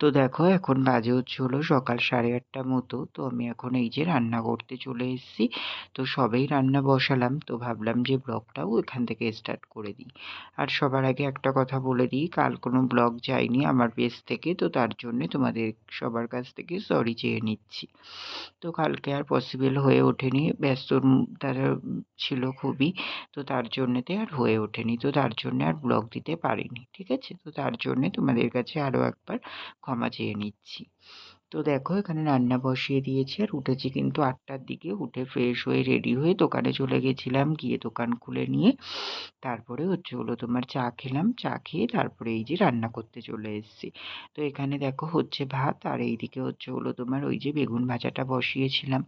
তো দেখো, এখন বাজে হচ্ছে হলো সকাল সাড়ে আটটা মতো। তো আমি এখন এই যে রান্না করতে চলে এসেছি। তো সবেই রান্না বসালাম। তো ভাবলাম যে ব্লগটাও এখান থেকে স্টার্ট করে দিই। আর সবার আগে একটা কথা বলে দিই, কাল কোনো ব্লগ যায়নি আমার পেজ থেকে। তো তার জন্যে তোমাদের সবার কাছ থেকে সরি চেয়ে নিচ্ছি। তো কালকে আর পসিবল হয়ে ওঠেনি। ব্যস্ত তারা ছিল খুবই। তো তার জন্যেতে আর হয়ে ওঠেনি। তো তার জন্যে আর ব্লগ দিতে পারিনি। ঠিক আছে? তো তার জন্যে তোমাদের কাছে আরও একবার ক্ষমা চেয়ে নিচ্ছি। তো দেখো, এখানে রান্না বসিয়ে দিয়েছি। আর উঠেছি কিন্তু আটটার দিকে। উঠে ফ্রেশ হয়ে রেডি হয়ে দোকানে চলে গেছিলাম, গিয়ে দোকান খুলে নিয়ে তারপরে হচ্ছে হলো তোমার চা খেলাম। চা খেয়ে তারপরে এই যে রান্না করতে চলে এসেছি। তো এখানে দেখো হচ্ছে ভাত, আর এইদিকে হচ্ছে হলো তোমার ওই যে বেগুন ভাজাটা বসিয়েছিলাম।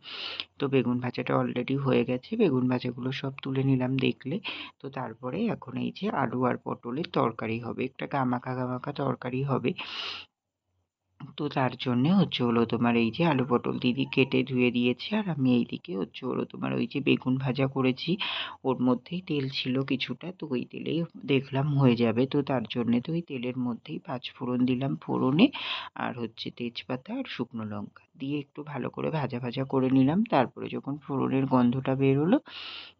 তো বেগুন ভাজাটা অলরেডি হয়ে গেছে। বেগুন ভাজাগুলো সব তুলে নিলাম দেখলে। তো তারপরে এখন এই যে আলু আর পটলের তরকারি হবে। একটা গামাখা গামাখা তরকারি হবে। তো তার জন্যে হচ্ছে হলো তোমার এই যে আলু পটল দিদি কেটে ধুয়ে দিয়েছে, আর আমি এই দিকে হচ্ছে হলো তোমার ওই যে বেগুন ভাজা করেছি। ওর মধ্যেই তেল ছিল কিছুটা, তো ওই তেলেই দেখলাম হয়ে যাবে। তো তার জন্যে তো ওই তেলের মধ্যেই পাঁচ ফোড়ন দিলাম ফোড়নে, আর হচ্ছে তেজপাতা আর শুকনো লঙ্কা। দিয়ে একটু ভালো করে ভাজা ভাজা করে নিলাম। তারপরে যখন ফোড়নের গন্ধটা বের হলো,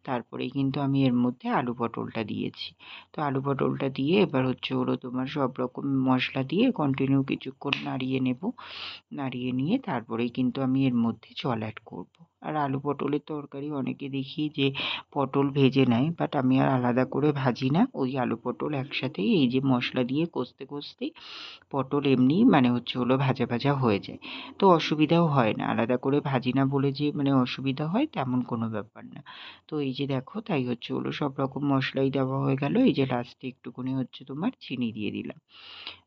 তারপরেই কিন্তু আমি এর মধ্যে আলু পটলটা দিয়েছি। তো আলু পটলটা দিয়ে এবার হচ্ছে হলো তোমার সব রকম মশলা দিয়ে কন্টিনিউ কিছুক্ষণ নাড়িয়ে নেব। নাড়িয়ে নিয়ে তারপরেই কিন্তু আমি এর মধ্যে জল অ্যাড করব। আর আলু পটলের তরকারি অনেকে দেখি যে পটল ভেজে নেয় বাট আমি আর আলাদা করে ভাজি না। ওই আলু পটল একসাথেই এই যে মশলা দিয়ে কষতে কষতেই পটল এমনি মানে হচ্ছে হলো ভাজা ভাজা হয়ে যায়। তো অসুবিধাও হয় না। আলাদা করে ভাজি না বলে যে মানে অসুবিধা হয় তেমন কোনো ব্যাপার না। তো এই যে দেখো তাই হচ্ছে হলো সব রকম মশলাই দেওয়া হয়ে গেল। এই যে লাস্টে একটুখানি হচ্ছে তোমার চিনি দিয়ে দিলাম।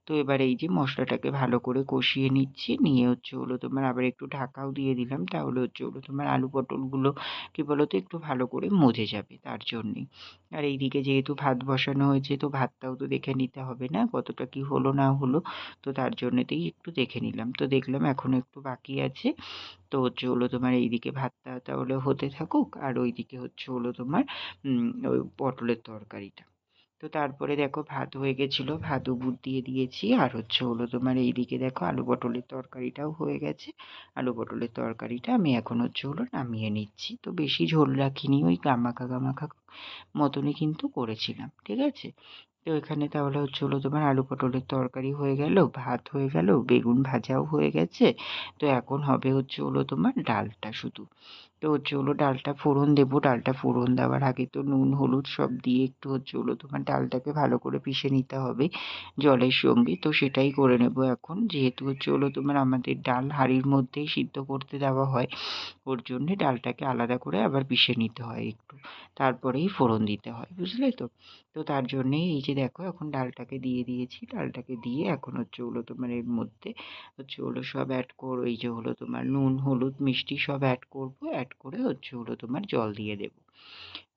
তো এবার এই যে মশলাটাকে ভালো করে কষিয়ে নিচ্ছি। নিয়ে হচ্ছে হলো তোমার আবার একটু ঢাকাও দিয়ে দিলাম। তাহলে হচ্ছে হলো তোমার আলু পটলগুলো কী বলো তো একটু ভালো করে মজে যাবে তার জন্যেই। আর এইদিকে যেহেতু ভাত বসানো হয়েছে তো ভাতটাও তো দেখে নিতে হবে না, কতটা কি হলো না হলো তো তার জন্যেতেই একটু দেখে নিলাম। তো দেখলাম এখনও একটু বাকি আছে। তো হচ্ছে হলো তোমার এইদিকে ভাতটা তাহলে হতে থাকুক আর ওইদিকে হচ্ছে হলো তোমার ওই পটলের তরকারিটা। তো তারপরে দেখো ভাত হয়ে গেছিল ভাত উবুর দিয়ে দিয়েছি। আর হচ্ছে হলো তোমার এইদিকে দেখো আলু পটলের তরকারিটাও হয়ে গেছে। আলু পটলের তরকারিটা আমি এখন হচ্ছে হলো নামিয়ে নিচ্ছি। তো বেশি ঝোল রাখিনি, ওই গামাখা গামাখা মতনই কিন্তু করেছিলাম, ঠিক আছে? তো এখানে তাহলে হচ্ছে হলো তোমার আলু পটলের তরকারি হয়ে গেল, ভাত হয়ে গেল, বেগুন ভাজাও হয়ে গেছে। তো এখন হবে হচ্ছে হলো তোমার ডালটা শুধু। তো হচ্ছে হলো ডালটা ফোড়ন দেবো। ডালটা ফোড়ন দেওয়ার আগে তো নুন, হলুদ সব দিয়ে একটু হচ্ছে হলো তোমার ডালটাকে ভালো করে পিষে নিতে হবে জলের সঙ্গে। তো সেটাই করে নেব এখন। যেহেতু হচ্ছে হলো তোমার আমাদের ডাল হাঁড়ির মধ্যেই সিদ্ধ করতে দেওয়া হয়, ওর জন্যে ডালটাকে আলাদা করে আবার পিষে নিতে হয় একটু। তারপরেই ফোড়ন দিতে হয়, বুঝলে তো? তো তার জন্যেই এই যে দেখো এখন ডালটাকে দিয়ে দিয়েছি। ডালটাকে দিয়ে এখন হচ্ছে হলো তোমার এর মধ্যে হচ্ছে হলো সব অ্যাড করো এই যে হলো তোমার নুন, হলুদ, মিষ্টি সব অ্যাড করব। অ্যাড করে হচ্ছে হলো তোমার জল দিয়ে দেবো।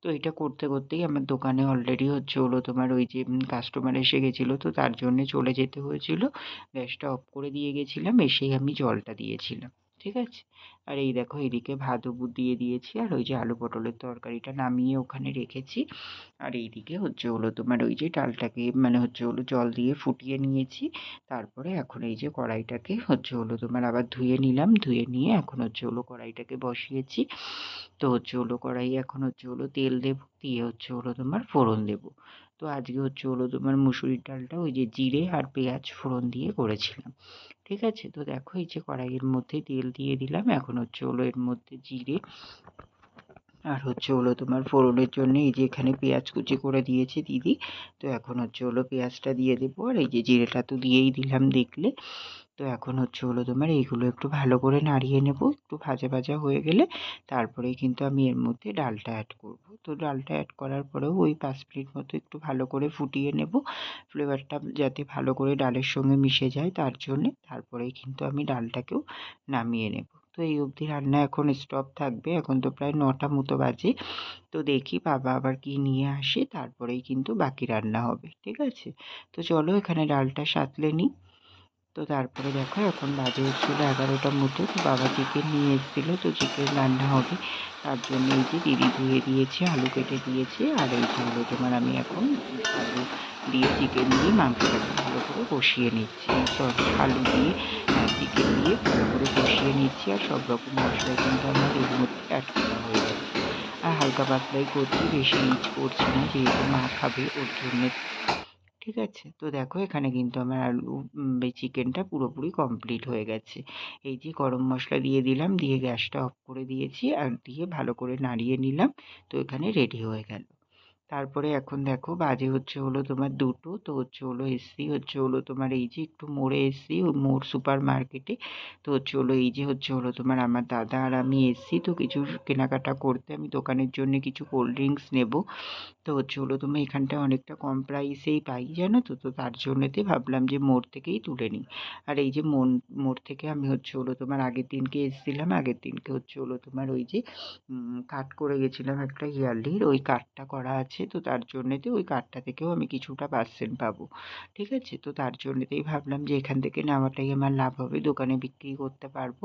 তো এটা করতে করতেই আমার দোকানে অলরেডি হচ্ছে হলো তোমার ওই যে কাস্টমার এসে গেছিল, তো তার জন্যে চলে যেতে হয়েছিলো। গ্যাসটা অফ করে দিয়ে গেছিলাম, এসেই আমি জলটা দিয়েছিলাম। ঠিক আছে? আর এই দেখো এদিকে উবুর দিয়ে দিয়েছি, আর ওই যে আলু পটলের তরকারিটা নামিয়ে ওখানে রেখেছি। আর এইদিকে হচ্ছে হলো তোমার ওই যে ডালটাকে মানে হচ্ছে হলো জল দিয়ে ফুটিয়ে নিয়েছি। তারপরে এখন এই যে কড়াইটাকে হচ্ছে হলো তোমার আবার ধুয়ে নিলাম, ধুয়ে নিয়ে এখন হচ্ছে হলো কড়াইটাকে বসিয়েছি। তো হচ্ছে হলো কড়াই এখন হচ্ছে হলো তেল দেবো, দিয়ে হচ্ছে হলো তোমার ফোড়ন দেবো। তো আজকে হচ্ছে হলো তোমার মুসুরির ডালটা ওই যে জিরে আর পেঁয়াজ ফোড়ন দিয়ে করেছিলাম। ঠিক আছে? তো দেখো এই যে কড়াইয়ের মধ্যে তেল দিয়ে দিলাম। এখন হচ্ছে হলো এর মধ্যে জিরে আর হচ্ছে হলো তোমার ফোড়নের জন্য এই যে এখানে পেঁয়াজ কুচি করে দিয়েছে দিদি। তো এখন হচ্ছে হলো পেঁয়াজটা দিয়ে দেবো। আর এই যে জিরেটা তো দিয়েই দিলাম দেখলে। তো এখন হচ্ছে হলো তোমার এইগুলো একটু ভালো করে নাড়িয়ে নেব, একটু ভাজা ভাজা হয়ে গেলে তারপরেই কিন্তু আমি এর মধ্যে ডালটা অ্যাড করব। তো ডালটা অ্যাড করার পরেও ওই পাঁচ মিনিট মতো একটু ভালো করে ফুটিয়ে নেব। ফ্লেভারটা যাতে ভালো করে ডালের সঙ্গে মিশে যায় তার জন্যে তারপরেই কিন্তু আমি ডালটাকেও নামিয়ে নেব। তো এই অবধি রান্না এখন স্টপ থাকবে, এখন তো প্রায় নটা মতো বাজে। তো দেখি বাবা আবার কি নিয়ে আসে, তারপরেই কিন্তু বাকি রান্না হবে, ঠিক আছে? তো চলো এখানে ডালটা সাঁতলে নিই। তো তারপরে দেখো, এখন বাজে হচ্ছিল এগারোটার মতো। তো বাবা চিকেন নিয়ে এসেছিল, তো চিকেন রান্না হবে। তার জন্য এই যে দিদি ধুয়ে দিয়েছে, আলু কেটে দিয়েছে, আর এই যে তোমার আমি এখন আলু দিয়ে চিকেন দিয়ে মাংসটাকে ভালো করে কষিয়ে নিচ্ছি। সরি আলু দিয়ে চিকেন দিয়ে ভালো করে কষিয়ে নিচ্ছি, আর সব রকম মশলা কিন্তু আমার এর মধ্যে অ্যাড করা হয়ে যাচ্ছে আর হালকা পাতলাই করছি, বেশি রিচ করছি না, যেহেতু মা খাবে, ওর জন্যে ঠিক আছে? তো দেখো এখানে কিন্তু আমার আলু চিকেনটা পুরোপুরি কমপ্লিট হয়ে গেছে। এই যে গরম মশলা দিয়ে দিলাম, দিয়ে গ্যাসটা অফ করে দিয়েছি আর দিয়ে ভালো করে নাড়িয়ে নিলাম। তো এখানে রেডি হয়ে গেল। তারপরে এখন দেখো বাজে হচ্ছে হলো তোমার দুটো, তো হচ্ছে হলো এসছি, হচ্ছে হলো তোমার এই যে একটু মোড়ে এসছি মোড় সুপার মার্কেটে তো হচ্ছে হলো এই যে হচ্ছে হলো তোমার আমার দাদা আর আমি এসছি, তো কিছু কেনাকাটা করতে, আমি দোকানের জন্য কিছু কোল্ড ড্রিঙ্কস নেব। তো হচ্ছে হলো তুমি এখানটায় অনেকটা কম প্রাইসেই পাই, জানো তো? তো তার জন্যতে ভাবলাম যে মোড় থেকেই তুলে নিই। আর এই যে মন, মোড় থেকে আমি হচ্ছে হলো তোমার আগের দিনকে এসেছিলাম, আগের দিনকে হচ্ছে হলো তোমার ওই যে কাট করে গেছিলাম একটা ইয়ারলির ওই কাটটা করা আছে তো তার জন্যেতে ওই কার্ডটা থেকেও আমি কিছুটা পার্সেন্ট পাবো। ঠিক আছে? তো তার জন্যেতেই ভাবলাম যে এখান থেকে নেওয়াটাই আমার লাভ হবে, দোকানে বিক্রি করতে পারব।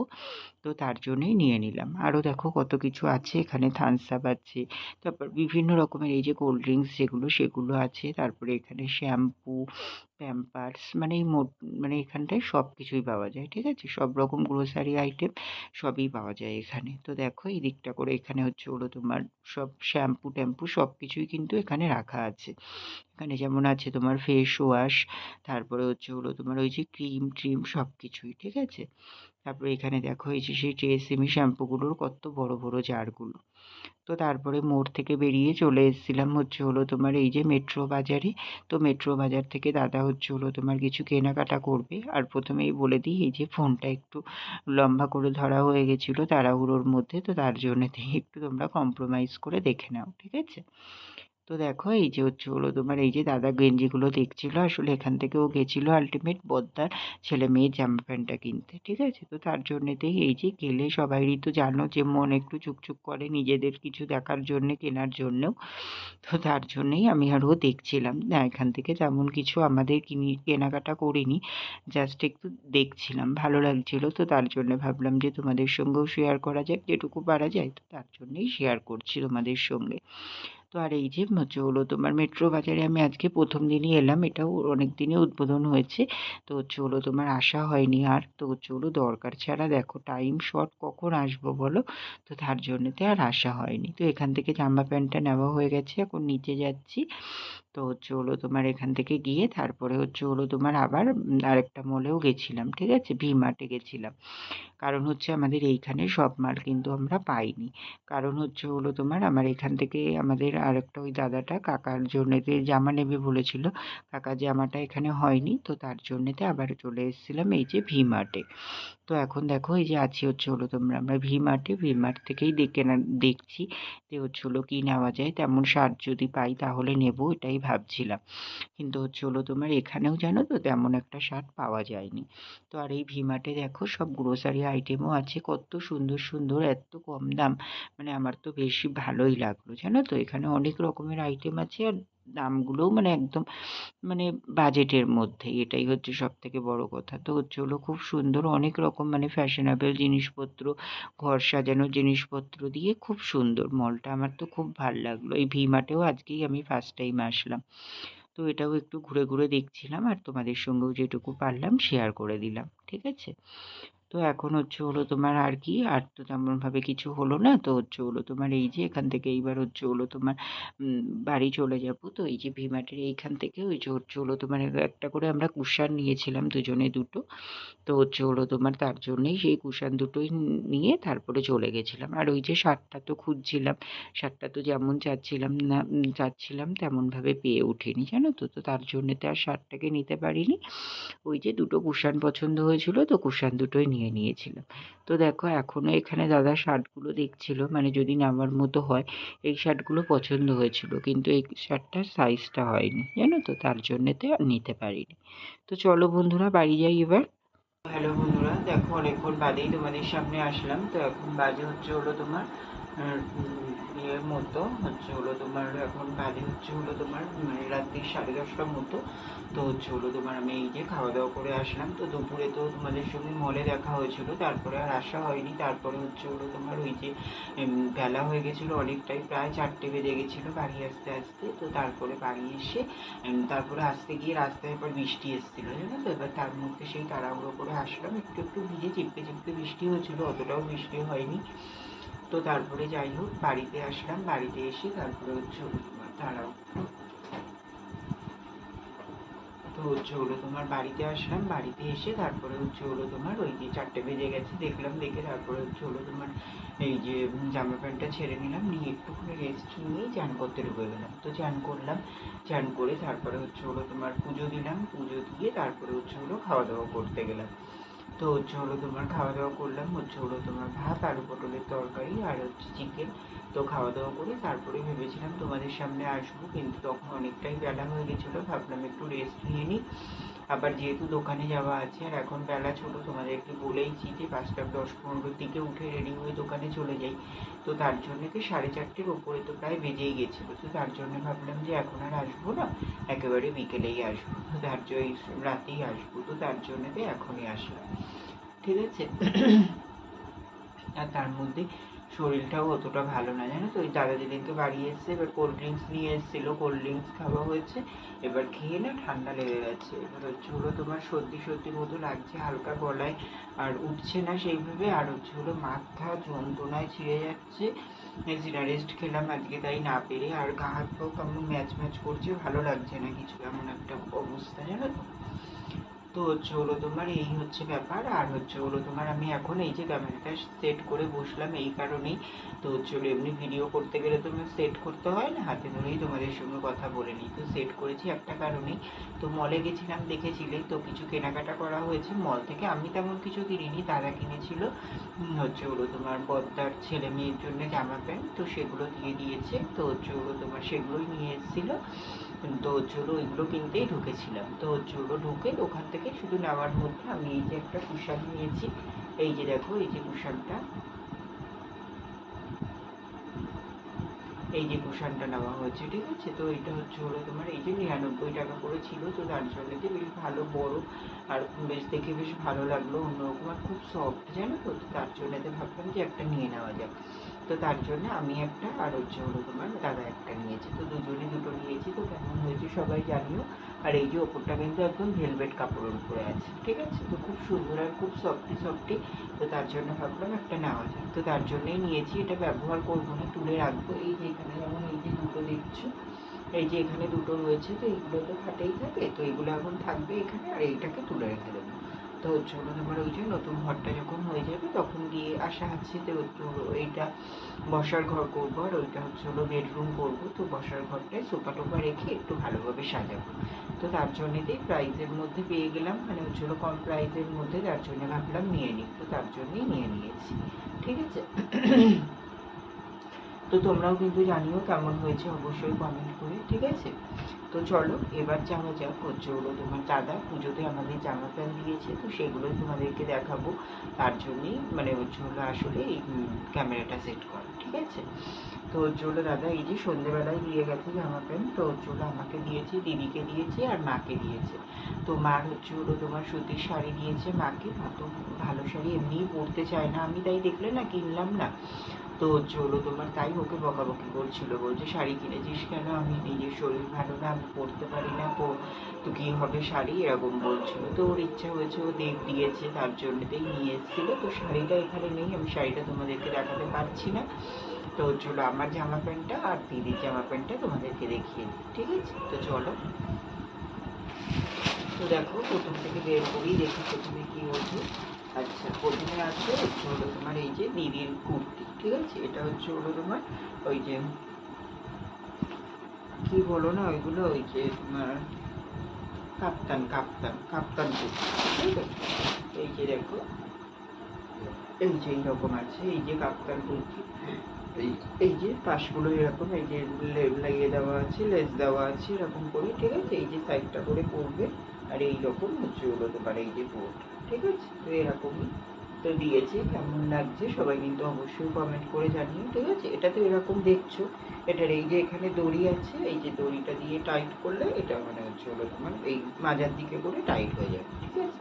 তো তার জন্যই নিয়ে নিলাম। আরও দেখো কত কিছু আছে, এখানে থামস আপ আছে, তারপর বিভিন্ন রকমের এই যে কোল্ড ড্রিঙ্কস যেগুলো, সেগুলো আছে, তারপরে এখানে শ্যাম্পু প্যাম্পার্স মানে এই মোট মানে এখানটায় সব কিছুই পাওয়া যায়, ঠিক আছে? সব রকম গ্রোসারি আইটেম সবই পাওয়া যায় এখানে। তো দেখো, এই দিকটা করে এখানে হচ্ছে হলো তোমার সব শ্যাম্পু ট্যাম্পু সব কিছুই কিন্তু এখানে রাখা আছে। এখানে যেমন আছে তোমার ফেস ওয়াশ তারপরে হচ্ছে হলো তোমার ওই যে ক্রিম ট্রিম সব কিছুই, ঠিক আছে? তারপরে এখানে দেখো, এই যে সেই ট্রেসিমি শ্যাম্পুগুলোর কত বড় বড় জারগুলো। তো তারপরে মোড় থেকে বেরিয়ে চলে এসেছিলাম হচ্ছে হলো তোমার এই যে মেট্রো বাজারে। তো মেট্রো বাজার থেকে দাদা হচ্ছে হলো তোমার কিছু কেনাকাটা করবে। আর প্রথমেই বলে দিই, এই যে ফোনটা একটু লম্বা করে ধরা হয়ে গেছিল তাড়াহুড়োর মধ্যে। তো তার জন্য একটু তোমরা কম্প্রোমাইজ করে দেখে নাও, ঠিক আছে? তো দেখো, এই যে হচ্ছে হলো তোমার এই যে দাদা গেঞ্জিগুলো দেখছিল, আসলে এখান থেকে ও গেছিল আলটিমেট বদ্দার ছেলে মেয়ের জামা প্যান্টটা কিনতে, ঠিক আছে? তো তার জন্যেতেই এই যে গেলে সবাইরই তো জানো যে মন একটু চুকচুক করে নিজেদের কিছু দেখার জন্যে, কেনার জন্যেও। তো তার জন্যেই আমি আরও দেখছিলাম। না, এখান থেকে তেমন কিছু আমাদের কিনি, কেনাকাটা করিনি জাস্ট একটু দেখছিলাম, ভালো লাগছিল। তো তার জন্য ভাবলাম যে তোমাদের সঙ্গেও শেয়ার করা যাক, যেটুকু পারা যায়, তো তার জন্যেই শেয়ার করছি তোমাদের সঙ্গে। তো আর এই যে হলো তোমার মেট্রো বাজারে আমি আজকে প্রথম দিনই এলাম। এটাও অনেক দিনে উদ্বোধন হয়েছে। তো হচ্ছে হলো তোমার আসা হয়নি আর। তো হচ্ছে হলো দরকার ছাড়া দেখো টাইম শর্ট কখন আসব বলো? তো তার জন্যতে আর আসা হয়নি। তো এখান থেকে জামা প্যান্টটা নেওয়া হয়ে গেছে। এখন নিচে যাচ্ছি। তো হচ্ছে হলো তোমার এখান থেকে গিয়ে তারপরে হচ্ছে হলো তোমার আবার আরেকটা মলেও গেছিলাম, ঠিক আছে? ভি মার্টে গেছিলাম। কারণ হচ্ছে আমাদের এইখানে সব মাল কিন্তু আমরা পাইনি। কারণ হচ্ছে হলো তোমার আমার এখান থেকে আমাদের আরেকটা ওই দাদাটা কাকার জন্যেতে জামা নেবে বলেছিল। কাকা জামাটা এখানে হয়নি, তো তার জন্যেতে আবার চলে এসেছিলাম এই যে ভি মার্টে। তো এখন দেখো এই যে আছি হচ্ছে হলো তোমরা, আমরা ভি মার্টে ভি মার্ট থেকেই দেখে না, দেখছি যে হচ্ছে হলো কী নেওয়া যায়, তেমন শার্ট যদি পাই তাহলে নেব এটাই ভাবছিলাম। কিন্তু হচ্ছে হলো তোমার এখানেও জানো তো তেমন একটা শার্ট পাওয়া যায়নি। তো আর এই ভি মার্টে দেখো সব গ্রোসারি আইটেমও আছে, কত সুন্দর সুন্দর, এত কম দাম মানে আমার তো বেশি ভালোই লাগল, জানো তো? এখানে অনেক রকমের আইটেম আছে আর দামগুলোও মানে একদম মানে বাজেটের মধ্যে এটাই হচ্ছে সব থেকে বড় কথা। তো হচ্ছে হলো খুব সুন্দর অনেক রকম মানে ফ্যাশনেবল জিনিসপত্র, ঘর সাজানোর জিনিসপত্র দিয়ে খুব সুন্দর। মলটা আমার তো খুব ভালো লাগল। এই ভি মার্টেও আজকেই আমি ফার্স্ট টাইম আসলাম। তো এটাও একটু ঘুরে ঘুরে দেখছিলাম আর তোমাদের সঙ্গেও যেটুকু পারলাম শেয়ার করে দিলাম। ঠিক আছে? তো এখন হচ্ছে হলো তোমার আর কি, আর তো তেমনভাবে কিছু হলো না। তো হচ্ছে হলো তোমার এই যে এখান থেকে এইবার হচ্ছে হলো তোমার বাড়ি চলে যাব। তো এই যে ভিমার্টের এইখান থেকে ওই যে হচ্ছে হলো তোমার একটা করে আমরা কুশান নিয়েছিলাম দুজনে দুটো। তো হচ্ছে হলো তোমার তার জন্যেই সেই কুশান দুটোই নিয়ে তারপরে চলে গেছিলাম। আর ওই যে শার্টটা তো খুঁজছিলাম শার্টটা তো যেমন চাচ্ছিলাম না চাচ্ছিলাম তেমনভাবে পেয়ে উঠিনি, জানো তো? তো তার জন্যে তো আর শার্টটাকে নিতে পারিনি। ওই যে দুটো কুশান পছন্দ হয়েছিল, তো কুশান দুটোই নিয়ে নিয়েছিলাম। তো দেখো এখনও এখানে দাদা শার্টগুলো দেখছিল মানে যদি নামার মতো হয়, এই শার্টগুলো পছন্দ হয়েছিল, কিন্তু এই শার্টটার সাইজটা হয়নি, জানো তো? তার জন্যেতে আর নিতে পারিনি। তো চলো বন্ধুরা, বাড়ি যাই এবার। হ্যালো বন্ধুরা, দেখো, অনেকক্ষণ বাদেই তোমাদের সামনে আসলাম। তো এখন বাজে হচ্ছে হলো তোমার ইয়ের মতো, হচ্ছে হলো তোমার এখন বাজে হচ্ছে হলো তোমার মানে রাত্রি সাড়ে দশটার মতো। তো হচ্ছে হলো তোমার আমি এই যে খাওয়া দাওয়া করে আসলাম। তো দুপুরে তো তোমাদের সঙ্গে মলে দেখা হয়েছিল, তারপরে আর আসা হয়নি। তারপরে হচ্ছে হলো তোমার ওই যে বেলা হয়ে গেছিল অনেকটাই, প্রায় চারটে বেজে গেছিল বাড়ি আসতে আসতে। তো তারপরে বাড়ি এসে তারপরে আসতে গিয়ে রাস্তায় এবার বৃষ্টি এসেছিল, জানো তো? এবার তার মধ্যে সেই তাড়াহুড়ো করে আসলাম। একটু একটু ভিজে চিপকে চিপকে বৃষ্টি হয়েছিল, অতটাও বৃষ্টি হয়নি। তো তারপরে যাই হোক বাড়িতে আসলাম, বাড়িতে এসে তারপরে হচ্ছে দাঁড়াও। তো হচ্ছে হলো তোমার বাড়িতে আসলাম, বাড়িতে এসে তারপরে হচ্ছে হলো তোমার ওই যে চারটে বেজে গেছে, দেখলাম, দেখে তারপরে হচ্ছে হলো তোমার এই যে জামা প্যান্টটা ছেড়ে নিলাম, নিয়ে একটুখানি রেস্ট নিয়ে চান করতে ঢুকে গেলাম। তো চান করলাম, চান করে তারপরে হচ্ছে হলো তোমার পুজো দিলাম, পুজো দিয়ে তারপরে হচ্ছে হলো খাওয়া দাওয়া করতে গেলাম। তো হচ্ছে হলো তোমার খাওয়া দাওয়া করলাম, হচ্ছে হলো তোমার ভাত, আলু পটলের তরকারি আর হচ্ছে চিকেন। তো খাওয়া দাওয়া করে তারপরে ভেবেছিলাম তোমাদের সামনে আসব, কিন্তু তখন অনেকটাই বেলা হয়ে গেছিল, ভাবলাম একটু রেস্ট নিয়ে নিই। আবার যেহেতু দোকানে যাওয়া আছে, আর এখন বেলা ছোট তোমাদেরকে বলেইছি যে পাঁচটা দশ পনেরোর দিকে উঠে রেডি হয়ে দোকানে চলে যাই। তো তার জন্য কি সাড়ে চারটের ওপরে তো প্রায় বেজেই গেছিল। তো তার জন্য ভাবলাম যে এখন আর আসব না, একেবারে বিকেলেই আসব। তো তার জন্য রাতেই আসব। তো তার জন্যতে এখনই আসলাম। ঠিক আছে? আর তার মধ্যে শরীরটাও অতটা ভালো না, জানো তো? ওই দাদা যেদিনকে বাড়ি এসছে, এবার কোল্ড ড্রিঙ্কস নিয়ে এসেছিল কোল্ড ড্রিঙ্কস খাওয়া হয়েছে, এবার খেয়ে না ঠান্ডা লেগে গেছে। এবার হচ্ছে হলো তোমার সর্দি সর্দি মতো লাগছে, হালকা গলায়, আর উঠছে না সেইভাবে, আর হচ্ছে হলো মাথা যন্ত্রণায় ছিঁড়ে যাচ্ছে। রেস্ট খেলাম আজকে, তাই না পেরে, আর গা হাত পাও কেমন ম্যাচ ম্যাচ করছে, ভালো লাগছে না কিছু, এমন একটা অবস্থা, জানো তো? তো হচ্ছে হলো তোমার এই হচ্ছে ব্যাপার, আর হচ্ছে হলো তোমার আমি এখন এই যে ক্যামেরাটা সেট করে বসলাম এই কারণেই, তো হচ্ছে হলো এমনি ভিডিও করতে গেলে তো সেট করতে হয় না, হাতে ধরেই তোমাদের সঙ্গে কথা বলে নিই। তো সেট করেছি একটা কারণেই, তো মলে গেছিলাম, দেখেছিলে, তো কিছু কেনাকাটা করা হয়েছে। মল থেকে আমি তেমন কিছু কিনিনি, দাদা কিনেছিল হচ্ছে হলো তোমার বদ্দার ছেলে মেয়ের জন্য জামা প্যান্ট তো সেগুলো দিয়ে দিয়েছে, তো হচ্ছে হলো তোমার সেগুলোই নিয়ে এসেছিল। তো হচ্ছে হলো ওইগুলো কিনতেই ঢুকেছিলাম। তো হচ্ছে ঢুকে ওখান থেকে শুধু নেওয়ার মধ্যে আমি এই যে একটা কুশান নিয়েছি। এই যে দেখো, এই যে কুশানটা এই যে কুশানটা নেওয়া হয়েছে, ঠিক আছে? তো এটা হচ্ছে হলো তোমার এই যে নিরানব্বই টাকা করে ছিল। তো তার জন্য যে বেশ ভালো, বড় আর বেশ দেখে বেশ ভালো লাগল, অন্যরকম আর খুব সফট জানো তো? তার জন্য ভাবলাম যে একটা নিয়ে নেওয়া যাক। তো তার জন্য আমি একটা আর হচ্ছে হলো তোমার দাদা একটা নিয়েছি। তো দুজনে দুটো নিয়েছি। তো কেমন হয়েছে সবাই জানিও। আর এই যে ওপরটা কিন্তু একদম ভেলভেট কাপড়ের উপরে আছে, ঠিক আছে? তো খুব সুন্দর আর খুব সফটি সফটি তো তার জন্য ভাবলাম একটা নেওয়া যায় তো তার জন্যই নিয়েছি। এটা ব্যবহার করব না, তুলে রাখব। এই যে এখানে যেমন এই যে দুটো দেখছ, এই যে এখানে দুটো রয়েছে, তো এইগুলো তো ফাটেই থাকে। তো এগুলো এখন থাকবে এখানে আর এইটাকে তুলে রেখে দেবো। তো হলো তোমার ওই যে নতুন ঘরটা যখন হয়ে যাবে, তখন গিয়ে আসা আছে তো হচ্ছে এইটা বসার ঘর করব, আর ওইটা হচ্ছে হলো বেডরুম করব। তো বসার ঘরটায় সোফা টোফা রেখে একটু ভালোভাবে সাজাবো। তো তার জন্যেতেই প্রাইজের মধ্যে পেয়ে গেলাম। মানে হচ্ছে হলো কম প্রাইজের মধ্যে তার জন্য ভাবলাম নিয়ে নিই। তো তার জন্যই নিয়ে নিয়েছি। ঠিক আছে? তো তোমরাও কিন্তু জানিও কেমন হয়েছে অবশ্যই কমেন্ট করে। ঠিক আছে? তো চলো, এবার যাওয়া যাক হচ্ছে হলো তোমার দাদা পুজোতে আমাদের জামা প্যান্ট দিয়েছে, তো সেগুলোই তোমাদেরকে দেখাবো। তার জন্যই মানে হচ্ছে হলো আসলে এই ক্যামেরাটা সেট করা, ঠিক আছে? তো হচ্ছে হলো দাদা এই যে সন্ধেবেলায় দিয়ে গেছে জামা প্যান্ট, তো হচ্ছে হলো আমাকে দিয়েছে, দিদিকে দিয়েছে আর মাকে দিয়েছে। তো মার হচ্ছে হলো তোমার সুতির শাড়ি দিয়েছে মাকে, মা তো ভালো শাড়ি এমনিই পরতে চায় না। আমি তাই দেখলে না কিনলাম না। তো হলো তোমার, তাই ওকে বকাবকি করছিল। বলছে, শাড়ি কিনেছিস কেন? আমি নিজের শরীর ভালো না, আমি পরতে পারি না তো তো কী হবে শাড়ি? এরকম বলছিল। তো ওর ইচ্ছা হয়েছে, ও দেব দিয়েছে, তার জন্য জন্যতেই নিয়ে এসেছিল। তো শাড়িটা এখানে নেই, আমি শাড়িটা তোমাদেরকে দেখাতে পারছি না। তো চলো আমার জামা প্যান্টটা আর দিদির জামা প্যান্টটা তোমাদেরকে দেখিয়ে দিই, ঠিক আছে? তো চলো। তো দেখো, প্রথম থেকে বের করি, দেখি প্রথমে কী হচ্ছে। আচ্ছা প্রথমে আছে হলো তোমার এই যে দিদির কুর্তি ঠিক আছে? এটা হচ্ছে হলো তোমার ওই যে কি বলো না ওইগুলো? ওই যে তোমার কাপ্তান কাপ্তান কাপ্তান কুর্তি ঠিক আছে? এই যে দেখো এই যে এইরকম আছে এই যে কাপ্তান কুর্তি এই এই যে পাশগুলো এরকম এই যে লাগিয়ে দেওয়া আছে লেস দেওয়া আছে এরকম করে ঠিক আছে? এই যে সাইডটা করে পড়বে আর এই রকম হচ্ছে হলো তোমার এই যে পোর্ট ঠিক আছে? তো এরকমই তো দিয়েছে, কেমন লাগছে সবাই কিন্তু অবশ্যই কমেন্ট করে জানিও, ঠিক আছে? এটা তো এরকম দেখছ। এটার এই যে এখানে দড়ি আছে, এই যে দড়িটা দিয়ে টাইট করলে এটা মানে হচ্ছে হলো তোমার এই মাজার দিকে করে টাইট হয়ে যাবে, ঠিক আছে?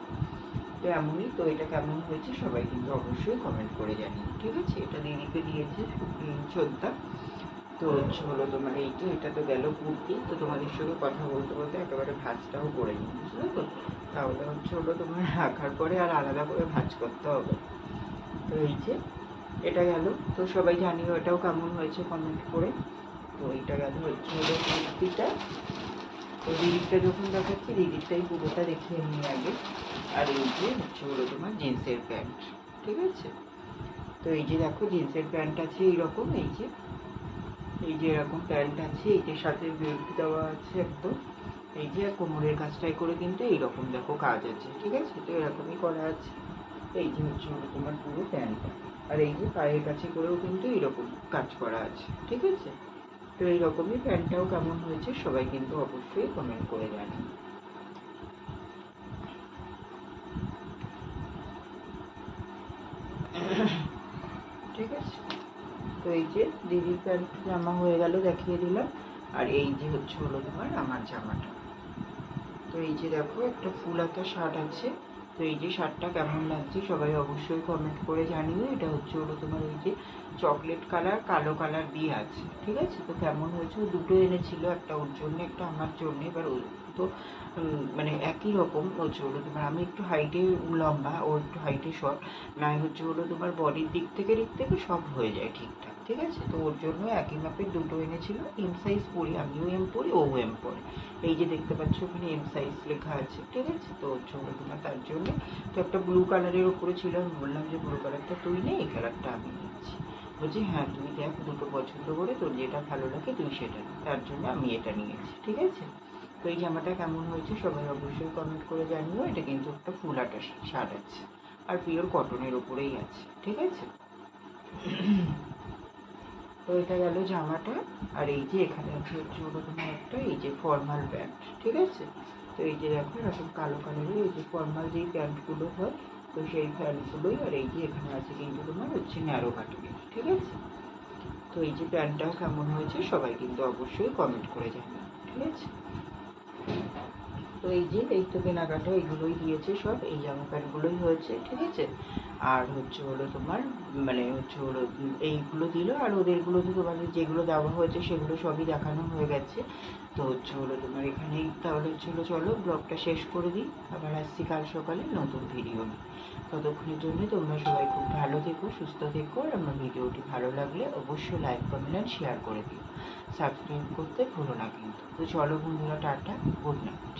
তো এমনই তো এটা কেমন হয়েছে সবাই কিন্তু অবশ্যই কমেন্ট করে জানিও, ঠিক আছে? এটা দিদিকে দিয়েছে ছোদ্দা তো হচ্ছে হলো তোমার এই তো, এটা তো গেল কুর্তি তো তোমাদের সঙ্গে কথা বলতে বলতে একেবারে ভাজটাও করে নিই বুঝলে তো? তাহলে হচ্ছে হলো তোমার রাখার পরে আর আলাদা করে ভাজ করতে হবে। তো এই যে, এটা গেল। তো সবাই জানিও এটাও কেমন হয়েছে কমেন্ট করে। তো এটা গেল হচ্ছে হলো কুর্তিটা তো দিদিরটা যখন দেখাচ্ছি, দিদিরটাই পুরোটা দেখিয়ে নিই আগে। আর এই যে হচ্ছে হলো তোমার জিন্সের প্যান্ট, ঠিক আছে? তো এই যে দেখো জিন্সের প্যান্ট আছে এইরকম, এই যে এই যে এরকম প্যান্ট আছে, এটির সাথে বেল্ট দেওয়া আছে একদম। এই যে কোমরের কাজটাই করে কিন্তু এইরকম দেখো কাজ আছে, ঠিক আছে? তো এরকমই করা আছে। এই যে হচ্ছে তোমার পুরো প্যান্টটা আর এই যে পায়ের কাছে করেও কিন্তু এইরকম কাজ করা আছে, ঠিক আছে? তো এইরকমই প্যান্টটাও কেমন হয়েছে সবাই কিন্তু অবশ্যই কমেন্ট করে জানান ঠিক আছে তো এই যে দিদির প্যান্ট জামা হয়ে গেল, দেখিয়ে দিলাম। আর এই যে হচ্ছে হলো তোমার আমার জামাটা। তো এই যে দেখো, একটা ফুল একটা শার্ট আছে। তো এই যে শার্টটা কেমন লাগছে সবাই অবশ্যই কমেন্ট করে জানিও। এটা হচ্ছে হলো তোমার ওই যে চকলেট কালার কালো কালার দিয়ে আছে। ঠিক আছে? তো কেমন হয়েছে? দুটো এনেছিল, একটা ওর জন্য, একটা আমার জন্য। এবার ওই তো মানে একই রকম হচ্ছে হলো তোমার। আমি একটু হাইটে লম্বা ওর একটু হাইটে শর্ট নাই হচ্ছে হলো তোমার বডির দিক থেকে দিক থেকে সব হয়ে যায় ঠিকঠাক। ঠিক আছে? তো ওর জন্য একই মাপের দুটো এনেছিল এম সাইজ পরি, আমিও এম পরি, ও এম পরে। এই যে দেখতে পাচ্ছ ওখানে এম সাইজ লেখা আছে, ঠিক আছে? তো হচ্ছে হলো তোমার তার জন্য তো একটা ব্লু কালারের ওপরে ছিল, আমি বললাম যে ব্লু কালারটা তুই নে, এই কালারটা আমি নিচ্ছি। বলছি হ্যাঁ তুই দেখ দুটো পছন্দ করে, তোর যেটা ভালো লাগে তুই সেটা তার জন্য আমি এটা নিয়েছি, ঠিক আছে? তো এই জামাটা কেমন হয়েছে সবাই অবশ্যই কমেন্ট করে জানিও, এটা কিন্তু একটা ফুল আটা শার্ট আছে। আর পিওর কটনের ওপরেই আছে, ঠিক আছে? তো এটা গেল জামাটা, আর এই যে এখানে আছে হচ্ছে তোমার একটা, এই যে ফর্মাল প্যান্ট ঠিক আছে? তো এই যে দেখো, এরকম কালো কালারের এই যে ফর্মাল যেই প্যান্টগুলো হয়, তো সেই প্যান্টগুলোই আর এই যে এখানে আছে কিন্তু তোমার হচ্ছে ন্যারো কাটিংয়ের ঠিক আছে? তো এই যে প্যান্টটাও কেমন হয়েছে, সবাই কিন্তু অবশ্যই কমেন্ট করে জানাবে ঠিক আছে? তো এই যে, এই তো কেনাকাটা এগুলোই দিয়েছে সব, এই জামা প্যান্টগুলোই হয়েছে, ঠিক আছে? আর হচ্ছে হলো তোমার মানে হচ্ছে হলো এইগুলো দিল আর ওদেরগুলো তো তোমাদের যেগুলো দেওয়া হয়েছে সেগুলো সবই দেখানো হয়ে গেছে। তো হচ্ছে হলো তোমার এখানেই তাহলে হচ্ছে হলো চলো, ব্লগটা শেষ করে দিই। আবার আসছি কাল সকালে নতুন ভিডিও নিয়ে। ততক্ষণের জন্য তোমরা সবাই খুব ভালো থেকো, সুস্থ থেকো আর আমার ভিডিওটি ভালো লাগলে অবশ্যই লাইক কমেন্ট অ্যান্ড শেয়ার করে দিও। সাবস্ক্রাইব করতে ভুলো না কিন্তু। তো চলো বন্ধুরা, টাটা গুড নাইট